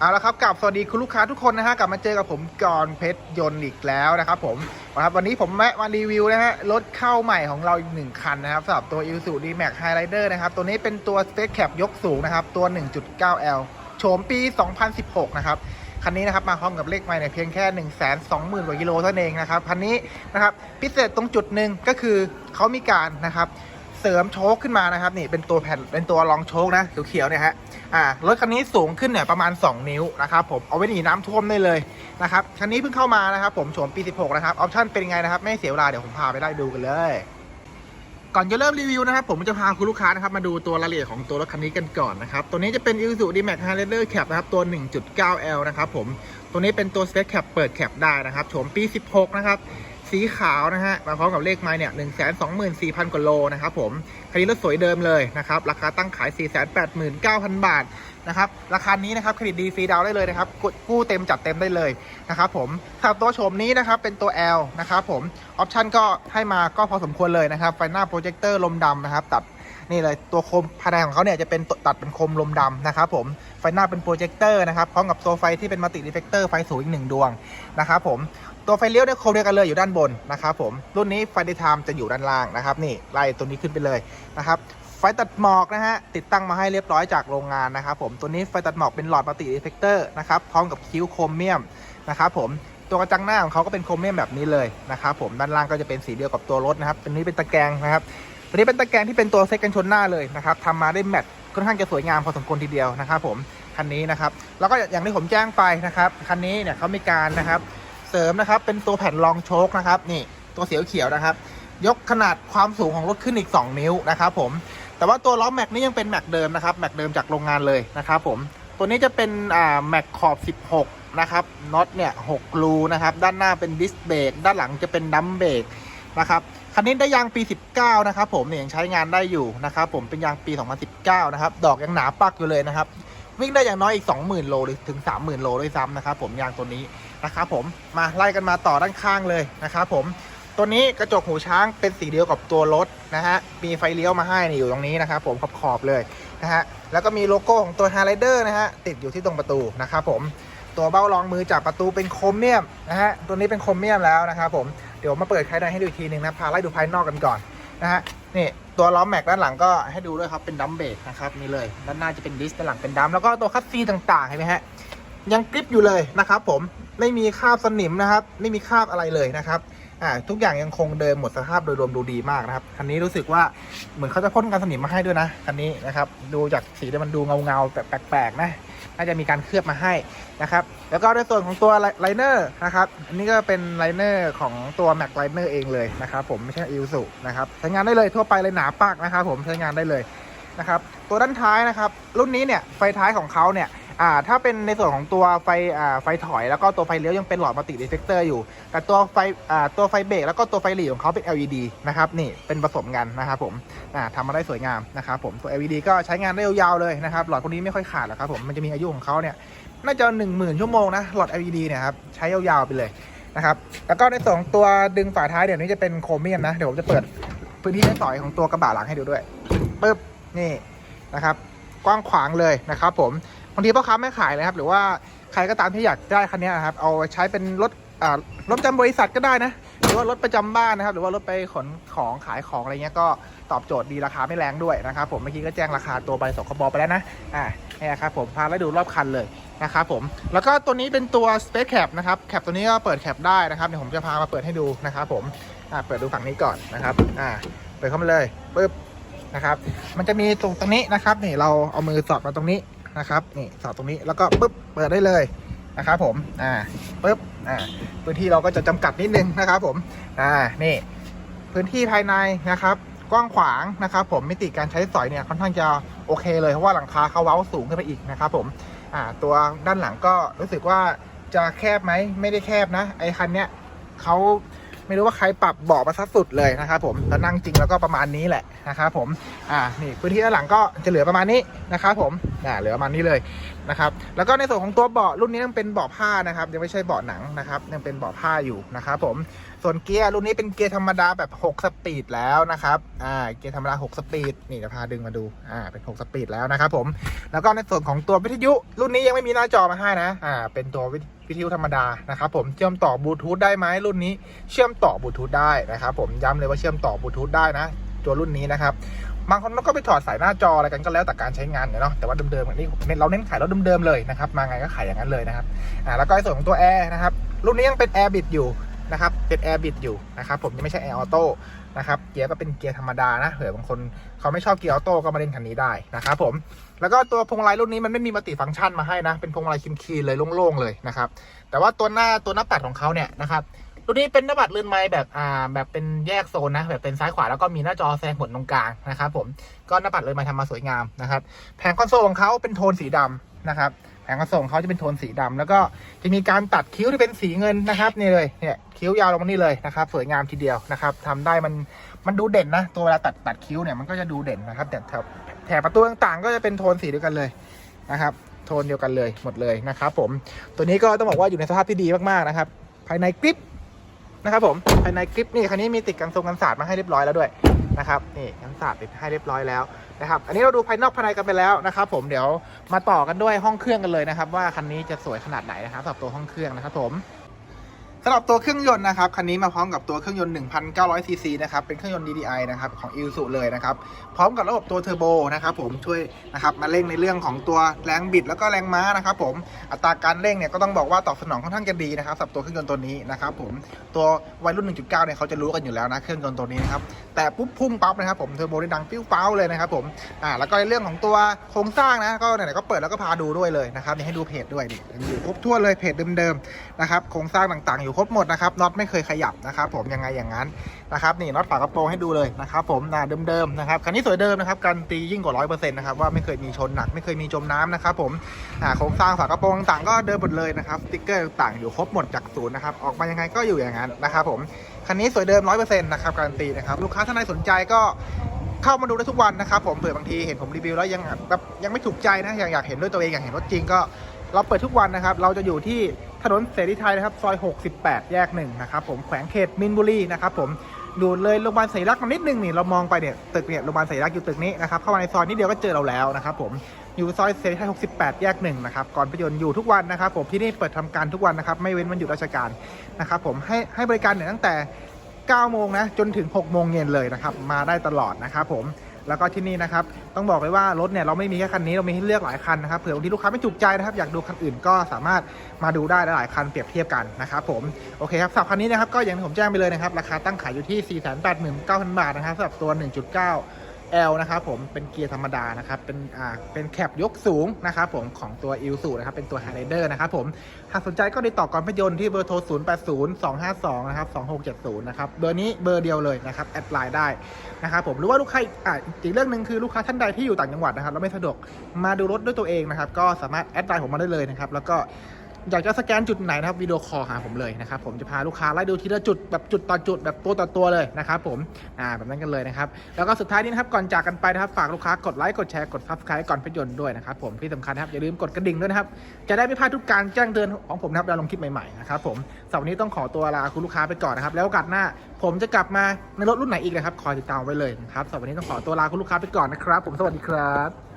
เอาละครับกลับสวัสดีคุณลูกค้าทุกคนนะฮะกลับมาเจอกับผมกรเพชรยนต์อีกแล้วนะครับผมนะครับวันนี้ผมแวะมารีวิวนะฮะรถเข้าใหม่ของเราอีกหนึ่งคันนะครับสำหรับตัว i s u z u D-Max Highrider นะครับตัวนี้เป็นตัว Space Cap ยกสูงนะครับตัว 1.9L โฉมปี 2016 นะครับคันนี้นะครับมาพร้อมกับเลขไมล์เนี่ยเพียงแค่ 1 2 0 0 0 0 กว่ากิโลเท่านั้นเองนะครับคันนี้นะครับพิเศษตรงจุดหนึ่งก็คือเขามีการนะครับ เสริมโชคขึ้นมานะครับนี่เป็นตัวแผ่นเป็นตัวรองโชคนะเขียวๆเนี่ยฮะอ่ารถคันนี้สูงขึ้นเนี่ยประมาณ 2 นิ้วนะครับผมเอาไว้หนีน้ำท่วมได้เลยนะครับคันนี้เพิ่งเข้ามานะครับผมโฉมปี 16 นะครับออปชั่นเป็นไงนะครับไม่เสียเวลาเดี๋ยวผมพาไปได้ดูกันเลยก่อนจะเริ่มรีวิวนะครับผมจะพาคุณลูกค้านะครับมาดูตัวรายละเอียดของตัวรถคันนี้กันก่อนนะครับตัวนี้จะเป็น Isuzu D-Max Highlander Cap นะครับตัว 1.9L นะครับผมตัวนี้เป็นตัว Space Cap เปิดแคปได้นะครับโฉมปี 16 นะครับ สีขาวนะฮะมาพร้อมกับเลขไม้เนี่ย124,000กว่าโลนะครับผมคันนี้รถสวยเดิมเลยนะครับราคาตั้งขาย 489,000 บาทนะครับราคานี้นะครับเครดิตดีฟรีดาวได้เลยนะครับกดกู้เต็มจัดเต็มได้เลยนะครับผมสำหรับตัวโฉมนี้นะครับเป็นตัว L นะครับผมออปชันก็ให้มาก็พอสมควรเลยนะครับไฟหน้าโปรเจคเตอร์ลมดำนะครับตัดนี่เลยตัวโคมภายในของเขาเนี่ยจะเป็นตัวตัดเป็นโคมลมดำนะครับผม ไฟหน้าเป็นโปรเจคเตอร์นะครับพร้อมกับตัวไฟที่เป็นมัลติดีเฟกเตอร์ไฟสูงอีกหนึ่งดวงนะครับผมตัวไฟเลี้ยวเนี่ยโคเดียกันเลยอยู่ด้านบนนะครับผมรุ่นนี้ไฟดีไทม์จะอยู่ด้านล่างนะครับนี่ไล่ตัวนี้ขึ้นไปเลยนะครับไฟตัดหมอกนะฮะติดตั้งมาให้เรียบร้อยจากโรงงานนะครับผมตัวนี้ไฟตัดหมอกเป็นหลอดมัลติดีเฟกเตอร์นะครับพร้อมกับคิ้วโครเมียมนะครับผมตัวกระจังหน้าของเขาก็เป็นโครเมียมแบบนี้เลยนะครับผมด้านล่างก็จะเป็นสีเดียวกับตัวรถนะครับตัวนี้เป็นตะแกรงนะครับตัวนี้เป็นตะแกรงที่เป็นตัวเซ็ตกันชนหน้าเลยนะครับทำมาได้แมท ค่อนข้างจะสวยงามพอสมควรทีเดียวนะครับผมคันนี้นะครับแล้วก็อย่างที่ผมแจ้งไปนะครับคันนี้เนี่ยเขามีการนะครับเสริมนะครับเป็นตัวแผ่นรองโชคนะครับนี่ตัวเสียวเขียวนะครับ ยกขนาดความสูงของรถขึ้นอีก 2 นิ้วนะครับผมแต่ว่าตัวล้อแม็กนี่ยังเป็นแม็กเดิมนะครับแม็กเดิมจากโรงงานเลยนะครับผมตัวนี้จะเป็นอ่าแม็กขอบ 16 นะครับน็อตเนี่ย6รูนะครับด้านหน้าเป็นดิสเบรกด้านหลังจะเป็นดัมเบรกนะครับ คันนี้ได้ยางปี 19 นะครับผมเนี่ยยังใช้งานได้อยู่นะครับผมเป็นยางปี 2019 นะครับ ดอกยังหนาปักอยู่เลยนะครับ วิ่งได้อย่างน้อยอีก 20,000 โลหรือถึง 30,000 โลด้วยซ้ำนะครับผมยางตัวนี้นะครับผมมาไล่กันมาต่อด้านข้างเลยนะครับผมตัวนี้กระจกหูช้างเป็นสีเดียวกับตัวรถนะฮะมีไฟเลี้ยวมาให้นี่อยู่ตรงนี้นะครับผมขอบขอบๆเลยนะฮะแล้วก็มีโลโก้ของตัว h i g h l i d e r นะฮะติดอยู่ที่ตรงประตูนะครับผมตัวเบ้ารองมือจับประตูเป็นโครเมียมนะฮะตัวนี้เป็นโครเมียมแล้วนะครับผม เดี๋ยวมาเปิดภายในให้ดูอีกทีหนึ่งนะพาไล่ดูภายนอกกันก่อนนะฮะนี่ตัวล้อแม็กด้านหลังก็ให้ดูด้วยครับเป็นดัมเบรกนะครับนี่เลยด้านหน้าจะเป็นดิสด้านหลังเป็นดัมแล้วก็ตัวคัสซีต่างๆเห็นไหมฮะยังกริปอยู่เลยนะครับผมไม่มีคราบสนิมนะครับ ไม่มีคราบอะไรเลยนะครับ อ่าทุกอย่างยังคงเดิมหมดสภาพโดยรวมดูดีมากนะครับคันนี้รู้สึกว่าเหมือนเขาจะพ่นกันสนิมมาให้ด้วยนะคันนี้นะครับดูจากสีมันดูเงาเงาๆแปลกๆนะน่าจะมีการเคลือบมาให้นะครับ แล้วก็ในส่วนของตัวไลเนอร์นะครับ อันนี้ก็เป็นไลเนอร์ของตัว Mac Liner เองเลยนะครับผมไม่ใช่อิ s u นะครับใช้งานได้เลยทั่วไปเลยหนาปากนะครับผมใช้งานได้เลยนะครับ ตัวด้านท้ายนะครับ รุ่นนี้เนี่ยไฟท้ายของเขาเนี่ย อ่าถ้าเป็นในส่วนของตัวไฟอ่าไฟถอยแล้วก็ตัวไฟเลี้ยวยังเป็นหลอดมัลติดีเฟกเตอร์อยู่ แต่ตัวไฟอ่าตัวไฟเบรกแล้วก็ตัวไฟหลีของเขาเป็น LED นะครับนี่เป็นผสมกันนะครับผมอ่าทำมาได้สวยงามนะครับผมตัว LED ก็ใช้งานได้ยาวๆเลยนะครับหลอดพวกนี้ไม่ค่อยขาดหรอกครับผมมันจะมีอายุของเขาเนี่ยน่าจะ 1 0,000 ชั่วโมงนะหลอด LED เนี่ยครับใช้ยาวๆไปเลยนะครับแล้วก็ในส่วนของตัวดึงฝาท้ายเดี๋ยวนี้จะเป็นโครเมียมนะเดี๋ยวผมจะเปิดพื้นที่ให้ต่อยของตัวกระบะหลังให้ดูด้วยปึ๊บนี่นะครับ กว้างขวางเลยนะครับผม บางทีพ่อค้าไม่ขายเลยครับ หรือว่าใครก็ตามที่อยากได้คันนี้นะครับ เอาใช้เป็นรถอ่ารถประจำบริษัทก็ได้นะ หรือว่ารถประจำบ้านนะครับ หรือว่ารถไปขนของขายของอะไรเงี้ยก็ตอบโจทย์ดีราคาไม่แรงด้วยนะครับ ผมเมื่อกี้ก็แจ้งราคาตัวใบสคบไปแล้วนะ อ่าเนี่ยครับผมพาไปดูรอบคันเลยนะครับผม แล้วก็ตัวนี้เป็นตัว Space Cap นะครับ แคปตัวนี้ก็เปิดแคปได้นะครับ เดี๋ยวผมจะพามาเปิดให้ดูนะครับผม อ่า เปิดดูฝั่งนี้ก่อนนะครับ อ่า เปิดเข้ามาเลยปึ๊บนะครับ มันจะมีตรงตรงนี้นะครับ นี่เราเอามือสอดมาตรงนี้ นะครับนี่สอดตรงนี้แล้วก็ปุ๊บเปิดได้เลยนะครับผมอ่าปุ๊บอ่าพื้นที่เราก็จะจำกัดนิดนึงนะครับผมอ่านี่พื้นที่ภายในนะครับ กว้างขวางนะครับ ผมมิติการใช้สอยเนี่ยค่อนข้างจะโอเค เลยเพราะว่าหลังคาเขาเว้าสูงขึ้นไปอีกนะครับผมอ่าตัวด้านหลังก็รู้สึกว่าจะแคบไหมไม่ได้แคบนะไอ้คันเนี้ยเขา ไม่รู้ว่าใครปรับเบาะมาซะสุดเลยนะครับผมแล้วนั่งจริงแล้วก็ประมาณนี้แหละนะครับผมอ่านี่พื้นที่ด้านหลังก็จะเหลือประมาณนี้นะครับผมอ่าเหลือประมาณนี้เลยนะครับแล้วก็ในส่วนของตัวเบาะรุ่นนี้ยังเป็นเบาะผ้านะครับ ยังไม่ใช่เบาะหนังนะครับยังเป็นเบาะผ้าอยู่นะครับผมส่วนเกียร์รุ่นนี้เป็นเกียร์ธรรมดาแบบ 6 สปีดแล้วนะครับ อ่า เกียร์ธรรมดา 6 สปีด นี่จะพาดึงมาดู อ่า เป็น 6 สปีดแล้วนะครับผม แล้วก็ในส่วนของตัววิทยุ รุ่นนี้ยังไม่มีหน้าจอมาให้นะ อ่า เป็นตัววิทวิทยุธรรมดานะครับผม เชื่อมต่อบลูทูธได้ไหมรุ่นนี้ เชื่อมต่อบลูทูธได้นะครับผม ย้ำเลยว่าเชื่อมต่อบลูทูธได้นะ ตัวรุ่นนี้นะครับบางคนก็ไปถอดสายหน้าจออะไรกันก็แล้วแต่การใช้งานเนาะแต่ว่าเดิมๆแบบนี้เราเน้นขายรถเดิมๆเลยนะครับมาไงก็ขายอย่างนั้นเลยนะครับอ่าแล้วก็ในส่วนของตัวแอร์นะครับรุ่นนี้ยังเป็นแอร์บิดอยู่ นะครับเป็นแอร์บิดอยู่นะครับผมยังไม่ใช่แอร์ออโต้นะครับเกียร์ก็เป็นเกียร์ธรรมดานะเผื่อบางคนเขาไม่ชอบเกียร์ออโต้ก็มาเล่นคันนี้ได้นะครับผมแล้วก็ตัวพวงมาลัยรุ่นนี้มันไม่มีมัลติฟังก์ชันมาให้นะเป็นพวงมาลัยคีนๆเลยโล่งๆเลยนะครับแต่ว่าตัวหน้าตัวหน้าปัดของเขาเนี่ยนะครับตัวนี้เป็นหน้าบัตรเลื่อนไม้แบบอ่าแบบเป็นแยกโซนนะแบบเป็นซ้ายขวาแล้วก็มีหน้าจอแสดงผลตรงกลางนะครับผมก็หน้าบัตรเลื่อนไม้ทำมาสวยงามนะครับแผงคอนโซลของเขาเป็นโทนสีดำนะครับ งคอนโซลของเขาจะเป็นโทนสีดำแล้วก็จะมีการตัดคิ้วที่เป็นสีเงินนะครับนี่เลยเนี่ยคิ้วยาวลงมานี่เลยนะครับ สวยงามทีเดียวนะครับทำได้มันมันดูเด่นนะ ตัวเวลาตัดตัดคิ้วเนี่ยมันก็จะดูเด่นนะครับแต่แถบแถประตูต่างๆ ก็จะเป็นโทนสีเดียวกันเลยนะครับ โทนเดียวกันเลยหมดเลยนะครับผมตัวนี้ก็ต้องบอกว่าอยู่ในสภาพที่ดีมากๆนะครับ ภายในกริปนะครับผมภายในคลิปนี่คันนี้มีติดกันทรงกันศาสตร์มาให้เรียบร้อยแล้วด้วย นะครับนี่กันศาสตร์ติดให้เรียบร้อยแล้วนะครับอันนี้เราดูภายนอกภายในกันไปแล้วนะครับ ผมเดี๋ยวมาต่อกันด้วยห้องเครื่องกันเลยนะครับ ว่าคันนี้จะสวยขนาดไหนนะครับสำหรับตัวห้องเครื่องนะครับผม สำหรับตัวเครื่องยนต์นะครับคันนี้มาพร้อมกับตัวเครื่องยนต์ 1,900 ซีซีนะครับเป็นเครื่องยนต์ DDI นะครับของ i s u เลยนะครับพร้อมกับระบบตัวเทอร์โบนะครับผมช่วยนะครับมาเร่งในเรื่องของตัวแรงบิดแล้วก็แรงม้านะครับผมอัตราการเร่งเนี่ยก็ต้องบอกว่าตอบสนองค่อนข้างจะดีนะครับสำหรับตัวเครื่องยนต์ตัวนี้นะครับผมตัววัยรุ่น 1.9 เนี่ยเขาจะรู้กันอยู่แล้วนะเครื่องยนต์ตัวนี้นะครับแต่ปุ๊บพุ่งปั๊บนะครับผมเทอร์โบได้ดังปิ้วเป้าเลยนะครับผมอ่าแล้วก็ในเรื่องของตัวโครงสร้างนะก็ไหนๆก็เปิดแล้วก็พาดูด้วยเลยนะครับนี่ให้ดูเพจด้วยนี่อยู่ครบถ้วนเลยเพจเดิมๆนะครับโครงสร้างต่างๆอยู่ครบหมดนะครับน็อตไม่เคยขยับนะครับผมยังไงอย่างนั้นนะครับนี่น็อตฝากระโปรงให้ดูเลยนะครับผมนะเดิมๆนะครับคันนี้สวยเดิมนะครับการนตียิ่งกว่าร้อยเปอร์เซ็นต์นะครับว่าไม่เคยมีชนหนักไม่เคยมีจมน้ำนะครับผมโครงสร้างฝากระโปรงต่างๆก็เดิมหมดเลยนะครับสติ๊กเกอร์ต่างอยู่ครบหมดจากศูนย์นะครับออกมายังไงก็อยู่อย่างนั้นนะครับผมคันนี้สวยเดิม100%นะครับการันตีนะครับลูกค้าท่านใดสนใจก็เข้ามาดูได้ทุกวันนะครับผมเผื่อบางทีเห็นผมรีวิวแล้วยังแบบยังไม่ถูกใจนะอยากอยากเห็นด้วยตัวเองอยากเห็นรถจริงก็เราเปิดทุกวันนะครับ เราจะอยู่ที่ ถนนเสรีไทยนะครับ ซอย 68 แยกหนึ่งนะครับผม แขวงเขตมินบุรีนะครับผมอยู่เลยโรงพยาบาลศรีรักษ์มานิดนึงนี่เรามองไปเนี่ยตึกเนี่ยโรงพยาบาลศรีรักษ์อยู่ตึกนี้นะครับเข้ามาในซอยนิดเดียวก็เจอเราแล้วนะครับผมอยู่ซอยเสรีไทย68 แยกหนึ่งนะครับก่อนประยนต์อยู่ทุกวันนะครับผมที่นี่เปิดทำการทุกวันนะครับไม่เว้นวันหยุดราชการนะครับผมให้ให้บริการเนี่ยตั้งแต่ 9 โมงนะจนถึง 6 โมงเย็นเลยนะครับมาได้ตลอดนะครับผม แล้วก็ที่นี่นะครับ ต้องบอกเลยว่ารถเนี่ยเราไม่มีแค่คันนี้เรามีให้เลือกหลายคันนะครับ เผื่อบางทีลูกค้าไม่จุกใจนะครับ อยากดูคันอื่นก็สามารถมาดูได้หลายคันเปรียบเทียบกันนะครับผม โอเคครับสำหรับคันนี้นะครับก็อย่างที่ผมแจ้งไปเลยนะครับ ราคาตั้งขายอยู่ที่ 489,000 บาทนะครับสำหรับตัว 1.9 L นะครับผมเป็นเกียร์ธรรมดานะครับเป็นอ่าเป็นแคปยกสูงนะครับผมของตัว i l s u นะครับเป็นตัว h i g h l i d e r นะครับผมหากสนใจก็ติดต่อก่อนพยนต์ที่เบอร์โทร 080 252 นะครับ 2670 นะครับเบอร์นี้เบอร์เดียวเลยนะครับแอดไลน์ได้นะครับผมหรือว่าลูกค้าอ่าอีกเรื่องหนึ่งคือลูกค้าท่านใดที่อยู่ต่างจังหวัดนะครับแล้วไม่สะดวกมาดูรถด้วยตัวเองนะครับก็สามารถแอดไลน์ผมมาได้เลยนะครับแล้วก็ อยากจะสแกนจุดไหนนะครับวิดีโอคอลหาผมเลยนะครับผมจะพาลูกค้าไล่ดูทีละจุดแบบจุดต่อจุดแบบตัวต่อตัวเลยนะครับผมอ่าแบบนั้นกันเลยนะครับแล้วก็สุดท้ายนี้นะครับก่อนจากกันไปนะครับฝากลูกค้ากดไลค์กดแชร์กด subscribe ก่อนพยนต์ด้วยนะครับผมที่สำคัญนะครับอย่าลืมกดกระดิ่งด้วยนะครับจะได้ไม่พลาดทุกการแจ้งเตือนของผมนะครับเวลาลงคลิปใหม่ๆนะครับผมสำหรับวันนี้ต้องขอตัวลาคุณลูกค้าไปก่อนนะครับแล้วโอกาสหน้า ผมจะกลับมาในรถรุ่นไหนอีกนะครับคอยติดตามไว้เลยนะครับสำหรับวันนี้ต้องขอตัวลาคุณลูกค้าไปก่อนนะครับ ผมสวัสดีครับ